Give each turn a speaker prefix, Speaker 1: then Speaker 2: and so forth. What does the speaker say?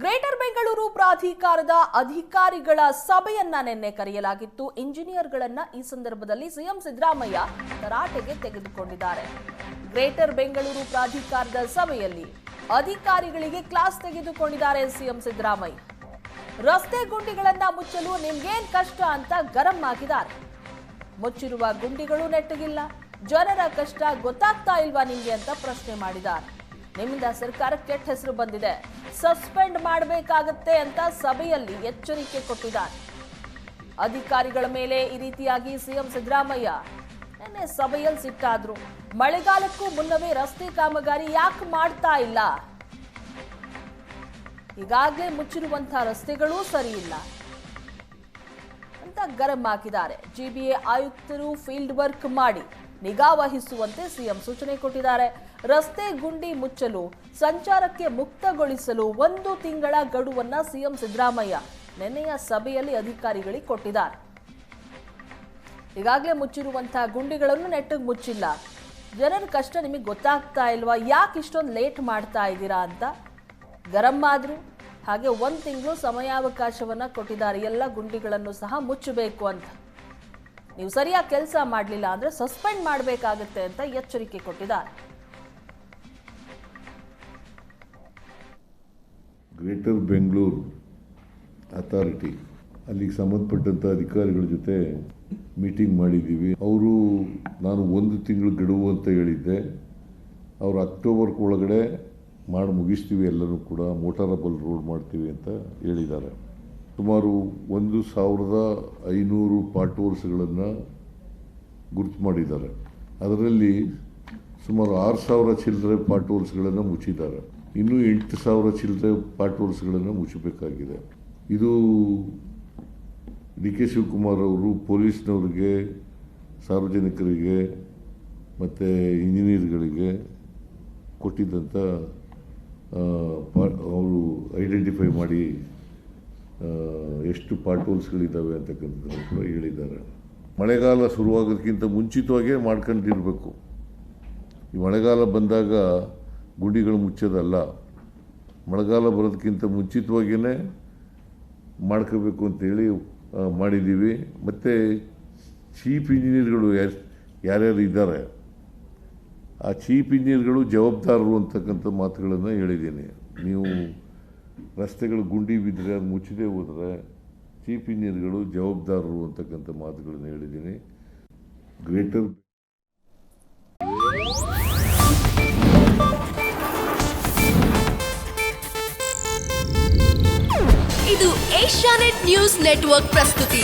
Speaker 1: Greater Bengaluru ಪ್ರಾಧಿಕಾರದ ಅಧಿಕಾರಿಗಳ ಸಭೆಯನ್ನ ನಿನ್ನೆ ಕರೆಯಲಾಗಿತ್ತು. ಇಂಜಿನಿಯರ್ಗಳನ್ನ ಈ ಸಂದರ್ಭದಲ್ಲಿ ಸಿಎಂ ಸಿದ್ದರಾಮಯ್ಯ ತರಾಟೆಗೆ ತೆಗೆದುಕೊಂಡಿದ್ದಾರೆ. ಗ್ರೇಟರ್ ಬೆಂಗಳೂರು ಪ್ರಾಧಿಕಾರದ ಸಭೆಯಲ್ಲಿ ಅಧಿಕಾರಿಗಳಿಗೆ ಕ್ಲಾಸ್ ತೆಗೆದುಕೊಂಡಿದ್ದಾರೆ ಸಿಎಂ ಸಿದ್ದರಾಮಯ್ಯ. ರಸ್ತೆ ಗುಂಡಿಗಳನ್ನ ಮುಚ್ಚಲು ನಿಮ್ಗೇನ್ ಕಷ್ಟ ಅಂತ ಗರಂ ಆಗಿದ್ದಾರೆ. ಮುಚ್ಚಿರುವ ಗುಂಡಿಗಳು ನೆಟ್ಟಗಿಲ್ಲ. ಜನರ ಕಷ್ಟ ಗೊತ್ತಾಗ್ತಾ ಇಲ್ವಾ ನಿಮ್ಗೆ ಅಂತ ಪ್ರಶ್ನೆ ಮಾಡಿದ್ದಾರೆ. ನಿಮ್ಮಿಂದ ಸರ್ಕಾರಕ್ಕೆ ಕೆಟ್ಟ ಹೆಸರು ಬಂದಿದೆ. ಸಸ್ಪೆಂಡ್ ಮಾಡಬೇಕಾಗತ್ತೆ ಅಂತ ಸಭೆಯಲ್ಲಿ ಎಚ್ಚರಿಕೆ ಕೊಟ್ಟಿದ್ದಾರೆ. ಅಧಿಕಾರಿಗಳ ಮೇಲೆ ಈ ರೀತಿಯಾಗಿ ಸಿಎಂ ಸಿದ್ದರಾಮಯ್ಯ ನಿನ್ನೆ ಸಭೆಯಲ್ಲಿ ಸಿಟ್ಟಾದ್ರು. ಮಳೆಗಾಲಕ್ಕೂ ಮುನ್ನವೇ ರಸ್ತೆ ಕಾಮಗಾರಿ ಯಾಕೆ ಮಾಡ್ತಾ ಇಲ್ಲ? ಈಗಾಗಲೇ ಮುಚ್ಚಿರುವಂತಹ ರಸ್ತೆಗಳೂ ಸರಿ ಇಲ್ಲ ಅಂತ ಗರಂ ಹಾಕಿದ್ದಾರೆ. ಜಿಬಿಎ ಆಯುಕ್ತರು ಫೀಲ್ಡ್ ವರ್ಕ್ ಮಾಡಿ ನಿಗಾ ವಹಿಸುವಂತೆ ಸಿಎಂ ಸೂಚನೆ ಕೊಟ್ಟಿದ್ದಾರೆ. ರಸ್ತೆ ಗುಂಡಿ ಮುಚ್ಚಲು, ಸಂಚಾರಕ್ಕೆ ಮುಕ್ತಗೊಳಿಸಲು ಒಂದು ತಿಂಗಳ ಗಡುವನ್ನ ಸಿಎಂ ಸಿದ್ದರಾಮಯ್ಯ ನಿನ್ನೆಯ ಸಭೆಯಲ್ಲಿ ಅಧಿಕಾರಿಗಳಿಗೆ ಕೊಟ್ಟಿದ್ದಾರೆ. ಈಗಾಗಲೇ ಮುಚ್ಚಿರುವಂತಹ ಗುಂಡಿಗಳನ್ನು ನೆಟ್ಟಿಗೆ ಮುಚ್ಚಿಲ್ಲ. ಜನರ ಕಷ್ಟ ನಿಮಗೆ ಗೊತ್ತಾಗ್ತಾ ಇಲ್ವಾ? ಯಾಕೆ ಇಷ್ಟೊಂದು ಲೇಟ್ ಮಾಡ್ತಾ ಇದ್ದೀರಾ ಅಂತ? ಗರಂ ಆದರೂ ಹಾಗೆ ಒಂದು ತಿಂಗಳು ಸಮಯಾವಕಾಶವನ್ನು ಕೊಟ್ಟಿದ್ದಾರೆ. ಎಲ್ಲ ಗುಂಡಿಗಳನ್ನು ಸಹ ಮುಚ್ಚಬೇಕು ಅಂತ. ನೀವು ಸರಿಯಾಗಿ ಕೆಲಸ ಮಾಡಲಿಲ್ಲ ಅಂದರೆ ಸಸ್ಪೆಂಡ್ ಮಾಡಬೇಕಾಗುತ್ತೆ ಅಂತ ಎಚ್ಚರಿಕೆ ಕೊಟ್ಟಿದ್ದಾರೆ.
Speaker 2: ಗ್ರೇಟರ್ ಬೆಂಗಳೂರು ಅಥಾರಿಟಿ, ಅಲ್ಲಿಗೆ ಸಂಬಂಧಪಟ್ಟಂಥ ಅಧಿಕಾರಿಗಳ ಜೊತೆ ಮೀಟಿಂಗ್ ಮಾಡಿದ್ದೀವಿ. ಅವರು ನಾನು ಒಂದು ತಿಂಗಳು ಗಡುವು ಅಂತ ಹೇಳಿದ್ದೆ. ಅವರು ಅಕ್ಟೋಬರ್ ಒಳಗಡೆ ಮಾಡಿ ಮುಗಿಸ್ತೀವಿ ಎಲ್ಲರೂ ಕೂಡ ಮೋಟಾರಬಲ್ ರೋಡ್ ಮಾಡ್ತೀವಿ ಅಂತ ಹೇಳಿದ್ದಾರೆ. ಸುಮಾರು ಒಂದು ಸಾವಿರದ ಐನೂರು ಪಾಟ್ವರ್ಸ್ಗಳನ್ನು ಗುರುತು ಮಾಡಿದ್ದಾರೆ. ಅದರಲ್ಲಿ ಸುಮಾರು ಆರು ಸಾವಿರ ಚಿಲ್ಲರೆ ಪಾಟ್ವರ್ಸ್ಗಳನ್ನು ಮುಚ್ಚಿದ್ದಾರೆ. ಇನ್ನೂ ಎಂಟು ಸಾವಿರ ಚಿಲ್ಲರೆ ಪಾಟ್ವರ್ಸ್ಗಳನ್ನು ಮುಚ್ಚಬೇಕಾಗಿದೆ. ಇದು ಡಿ ಕೆ ಶಿವಕುಮಾರ್ ಅವರು ಪೊಲೀಸ್ನವ್ರಿಗೆ, ಸಾರ್ವಜನಿಕರಿಗೆ ಮತ್ತು ಇಂಜಿನಿಯರ್ಗಳಿಗೆ ಕೊಟ್ಟಿದ್ದಂಥ ಅವರು ಐಡೆಂಟಿಫೈ ಮಾಡಿ ಎಷ್ಟು ಪಾರ್ಟೋಲ್ಸ್ಗಳಿದ್ದಾವೆ ಅಂತಕ್ಕಂಥದ್ದನ್ನು ಕೂಡ ಹೇಳಿದ್ದಾರೆ. ಮಳೆಗಾಲ ಶುರುವಾಗೋದಕ್ಕಿಂತ ಮುಂಚಿತವಾಗೇ ಮಾಡ್ಕೊಂಡಿರಬೇಕು. ಈ ಮಳೆಗಾಲ ಬಂದಾಗ ಗುಂಡಿಗಳು ಮುಚ್ಚೋದಲ್ಲ. ಮಳೆಗಾಲ ಬರೋದಕ್ಕಿಂತ ಮುಂಚಿತವಾಗಿಯೇ ಮಾಡ್ಕೋಬೇಕು ಅಂತೇಳಿ ಮಾಡಿದ್ದೀವಿ. ಮತ್ತು ಚೀಫ್ ಇಂಜಿನಿಯರ್ಗಳು ಯಾರ್- ಯಾರ್ಯಾರು ಇದ್ದಾರೆ, ಆ ಚೀಫ್ ಇಂಜಿನಿಯರ್ಗಳು ಜವಾಬ್ದಾರರು ಅಂತಕ್ಕಂಥ ಮಾತುಗಳನ್ನು ಹೇಳಿದ್ದೀನಿ. ನೀವು ರಸ್ತೆಗಳು ಗುಂಡಿ ಬಿದ್ದರೆ ಅದು ಮುಚ್ಚದೇ ಹೋದರೆ ಚೀಫ್ ಇಂಜಿನಿಯರ್ಗಳು ಜವಾಬ್ದಾರರು ಅಂತಕ್ಕಂಥ ಮಾತುಗಳನ್ನು ಹೇಳಿದ್ದೀನಿ. ಗ್ರೇಟರ್
Speaker 3: ಇದು ಏಷ್ಯಾನೆಟ್ ನ್ಯೂಸ್ ನೆಟ್ವರ್ಕ್ ಪ್ರಸ್ತುತಿ.